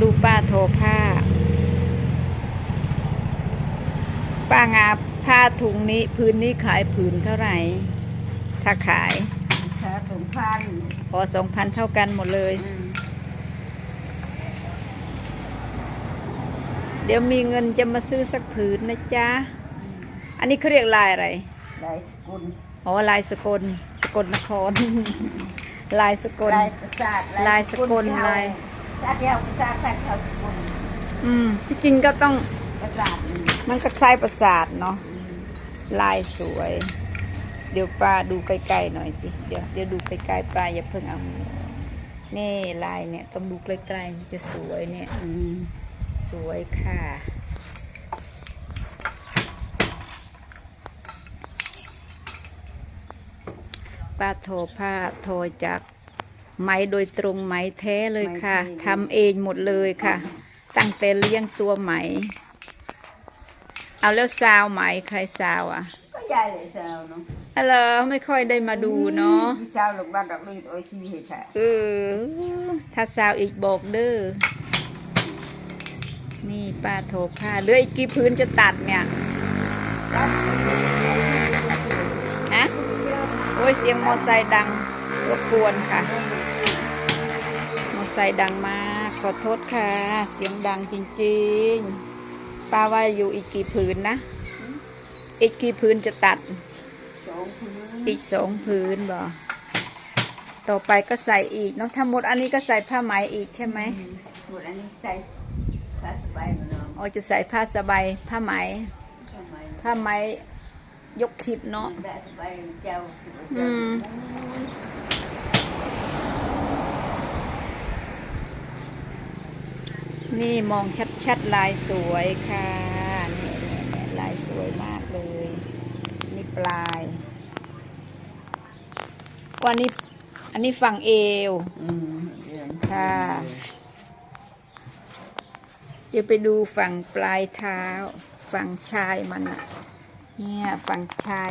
ดูป้าโทรผ้า ป้างาผ้าถุงนี้พื้นนี้ขายผืนเท่าไหร่ ถ้าขายแค่ถุงพันพอสองพันเท่ากันหมดเลย เดี๋ยวมีเงินจะมาซื้อสักผืนนะจ๊ะ อันนี้เขาเรียกลายอะไร ลายสกุล อ๋อลายสกลสกลนคร ลายสกลลายประสาทลายสกุลลาย ลาเดียวประสาทแค่เขาสกุลอืมที่จริงก็ต้องประสาทมันก็คล้ายประสาทเนาะลายสวย เดี๋ยวป้าดูใกล้ๆหน่อยสิ เดี๋ยวเดี๋ยวดูใกล้ๆป้าอย่าเพิ่งเอามือนี่ลายเนี่ยต้องดูใกล้ๆมันจะสวยเนี่ยอืมสวยค่ะป้าโทผ้าโทจาก ไหมโดยตรงไหมแท้เลยค่ะทำเองหมดเลยค่ะ ตั้งแต่เลี้ยงตัวไหม เอาแล้วซาวไหมใครซาวอะก็ยายเลยสาวเนาะอะไรไม่ค่อยได้มาดูเนาะสาวลูกบ้านดอกลีดโอ้ยชีเหตุเออถ้าซาวอีกบอกเด้อนี่ป้าโทรผ้าเหลืออีกกี่พื้นจะตัดเนี่ยฮะโอ้ยเสียงมอไซค์ดังรบกวนค่ะมอไซค์ดังมาก ขอโทษค่ะ เสียงดังจริงๆ ป้าว่าอยู่อีกกี่พื้นนะ อีกกี่พื้นจะตัดสองพื้นอีกสองพื้นบ่ต่อไปก็ใส่อีกเนาะทั้งหมดอันนี้ก็ใส่ผ้าไหมอีกใช่ไหมหมดอันนี้ใส่ผ้าสบายเนาะอ๋อจะใส่ผ้าสบายผ้าไหมทำไมผ้าไหมยกขิดเนาะได้สบายเจ้าอืม นี่มองชัดๆ ลายสวยค่ะนี่นี่ลายสวยมากเลย นี่ปลายวันนี้ อันนี้ฝั่งเอวอืมเดือนค่ะ เดี๋ยวไปดูฝั่งปลายเท้า ฝั่งชายมันอะเนี่ยฝั่งชาย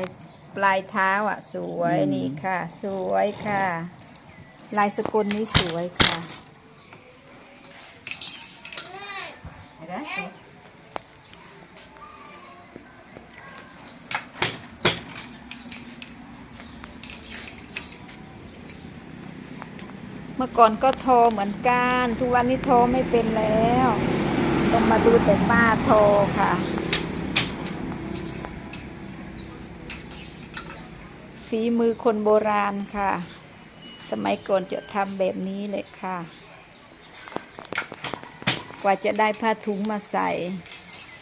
ปลายเท้าอะ สวยนี่ค่ะ สวยค่ะ ลายสกุลนี้สวยค่ะ เห็น ไหมเมื่อก่อนก็โทรเหมือนกัน ทุกวันนี้โทรไม่เป็นแล้ว ต้องมาดูแต่ป้าโทรค่ะ ฝีมือคนโบราณค่ะ สมัยก่อนจะทำแบบนี้เลยค่ะ กว่าจะได้ผ้าถุงมาใส่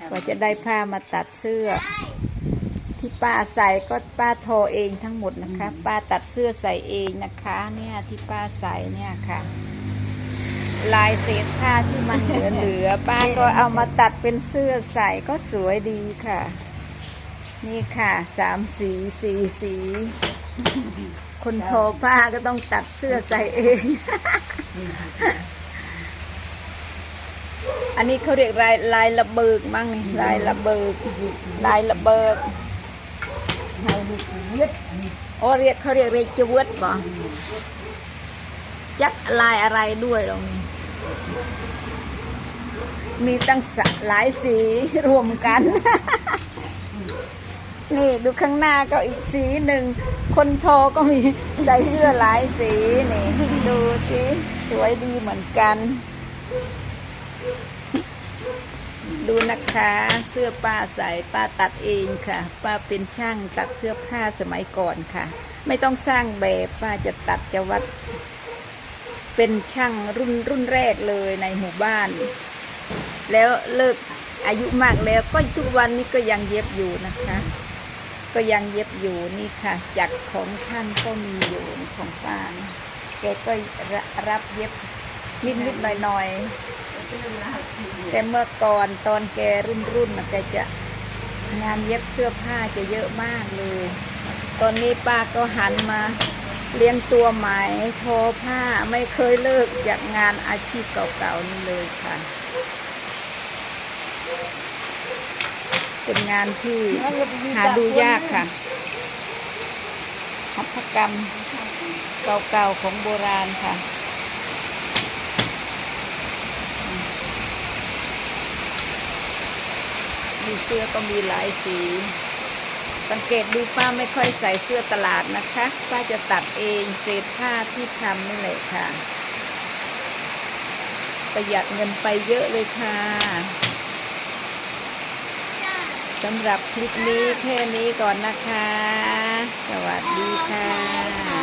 กว่าจะได้ผ้ามาตัดเสื้อ ที่ป้าใส่ก็ป้าโทรเองทั้งหมดนะคะ ป้าตัดเสื้อใส่เองนะคะ เนี่ยที่ป้าใส่เนี่ยค่ะ ลายเศษผ้าที่มันเหลือเหลือๆป้าก็เอามาตัดเป็นเสื้อใส่ก็สวยดีค่ะ นี่ค่ะสามสีสี่สีคนโทรป้าก็ต้องตัดเสื้อใส่เอง อันนี้เขาเรียกลายลายระเบิกมั้งนี่ลายระเบิกลายระเบิกให้ลูกยึดโอ้เรียกเขาเรียกเรียกจวดบ่จักลายอะไรด้วยตรงนี้ มีตั้งหลายสีรวมกัน นี่ดูข้างหน้าก็อีกสีหนึ่ง คนโทก็มีใส่เสื้อหลายสีนี่ ดูสิสวยดีเหมือนกัน ดูนะคะ เสื้อป้าใส่ป้าตัดเองค่ะ ป้าเป็นช่างตัดเสื้อผ้าสมัยก่อนค่ะ ไม่ต้องสร้างแบบป้าจะตัดจะวัด เป็นช่างรุ่นรุ่นแรกเลยในหมู่บ้าน แล้วเลิกอายุมากแล้วก็ทุกวันนี้ก็ยังเย็บอยู่นะคะ ก็ยังเย็บอยู่นี่ค่ะจักของท่านก็มีอยู่ของป้าแกก็รับเย็บนิดนิดๆหน่อยหน่อยๆ แต่เมื่อก่อนตอนแกรุ่นรุ่นนะแกจะงานเย็บเสื้อผ้าจะเยอะมากเลย ตอนนี้ป้าก็หันมาเลี้ยงตัวไหมทอผ้าไม่เคยเลิกจากงานอาชีพเก่าๆนี่เลยค่ะ เป็นงานที่หาดูยากค่ะหัตถกรรมเก่าๆของโบราณค่ะ มีเสื้อก็มีหลายสี สังเกตดูป้าไม่ค่อยใส่เสื้อตลาดนะคะ ป้าจะตัดเองเศษผ้าที่ทำนี่แหละค่ะ ประหยัดเงินไปเยอะเลยค่ะสำหรับคลิปนี้แค่นี้ก่อนนะคะ สวัสดีค่ะ